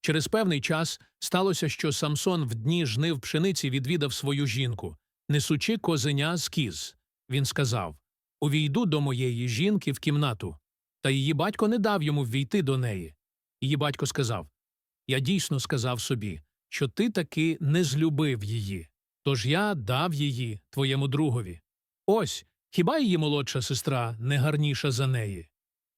Через певний час сталося, що Самсон в дні жнив пшениці відвідав свою жінку, несучи козеня з кіз. Він сказав Увійду до моєї жінки в кімнату. Та її батько не дав йому ввійти до неї. Її батько сказав Я дійсно сказав собі, що ти таки не злюбив її, тож я дав її твоєму другові. Ось хіба її молодша сестра не гарніша за неї?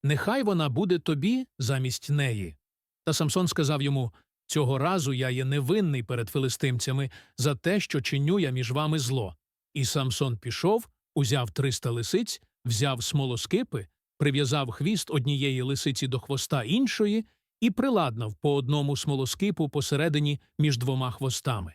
Нехай вона буде тобі замість неї. Та Самсон сказав йому Цього разу я є невинний перед филистимцями за те, що чиню я між вами зло. І Самсон пішов, узяв триста лисиць, взяв смолоскипи, прив'язав хвіст однієї лисиці до хвоста іншої і приладнав по одному смолоскипу посередині між двома хвостами.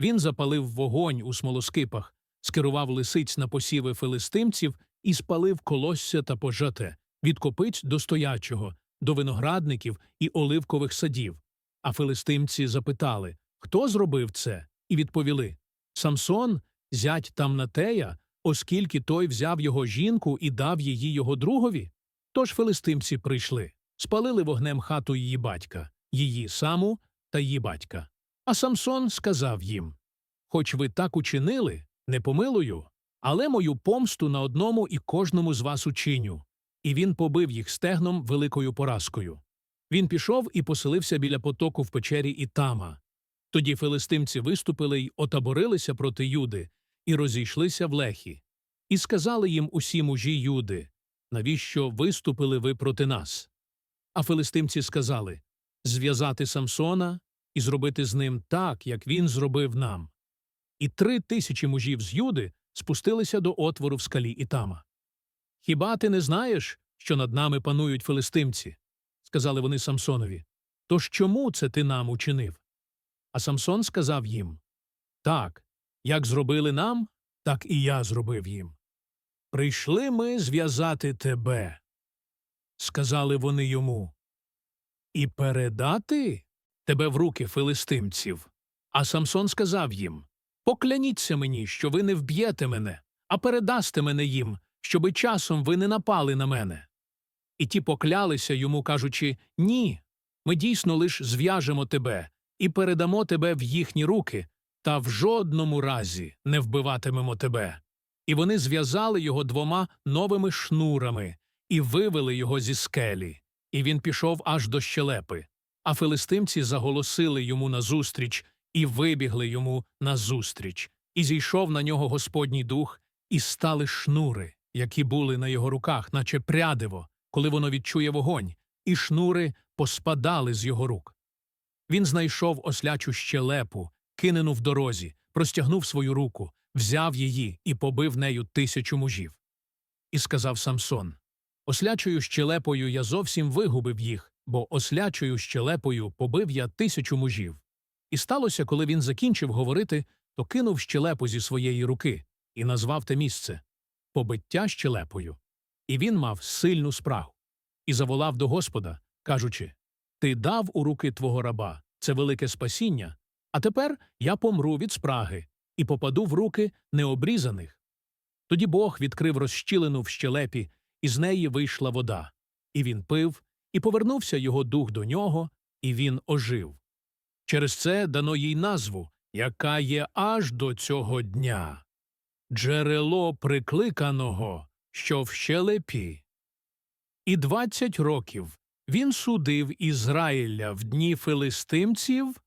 Він запалив вогонь у смолоскипах, скерував лисиць на посіви филистимців і спалив колосся та пожате, від копиць до стоячого, до виноградників і оливкових садів. А филистимці запитали, хто зробив це, і відповіли Самсон, зять Тамнатея, оскільки той взяв його жінку і дав її його другові. Тож филистимці прийшли, спалили вогнем хату її батька, її саму та її батька. А Самсон сказав їм Хоч ви так учинили, не помилую, але мою помсту на одному і кожному з вас учиню. І він побив їх стегном великою поразкою. Він пішов і поселився біля потоку в печері Ітама. Тоді филистимці виступили й отаборилися проти Юди і розійшлися в лехі. І сказали їм усі мужі Юди, навіщо виступили ви проти нас? А филистимці сказали зв'язати Самсона і зробити з ним так, як він зробив нам. І три тисячі мужів з Юди спустилися до отвору в скалі Ітама. Хіба ти не знаєш, що над нами панують филистимці? сказали вони Самсонові. Тож чому це ти нам учинив? А Самсон сказав їм Так, як зробили нам, так і я зробив їм. Прийшли ми зв'язати тебе, сказали вони йому, і передати тебе в руки филистимців. А Самсон сказав їм Покляніться мені, що ви не вб'єте мене, а передасте мене їм, щоби часом ви не напали на мене. І ті поклялися йому, кажучи Ні, ми дійсно лиш зв'яжемо тебе і передамо тебе в їхні руки, та в жодному разі не вбиватимемо тебе. І вони зв'язали його двома новими шнурами і вивели його зі скелі, і він пішов аж до щелепи. А филистимці заголосили йому назустріч і вибігли йому назустріч, і зійшов на нього Господній дух, і стали шнури, які були на його руках, наче прядиво, коли воно відчує вогонь, і шнури поспадали з його рук. Він знайшов ослячу щелепу, кинену в дорозі, простягнув свою руку, взяв її і побив нею тисячу мужів. І сказав Самсон Ослячою щелепою я зовсім вигубив їх, бо ослячою щелепою побив я тисячу мужів. І сталося, коли він закінчив говорити, то кинув щелепу зі своєї руки і назвав те місце побиття щелепою. І він мав сильну спрагу. І заволав до Господа, кажучи Ти дав у руки твого раба це велике спасіння, а тепер я помру від спраги і попаду в руки необрізаних. Тоді Бог відкрив розщілину в щелепі, і з неї вийшла вода. І він пив, і повернувся його дух до нього, і він ожив. Через це дано їй назву, яка є аж до цього дня джерело прикликаного, що в щелепі. І двадцять років він судив Ізраїля в дні филистимців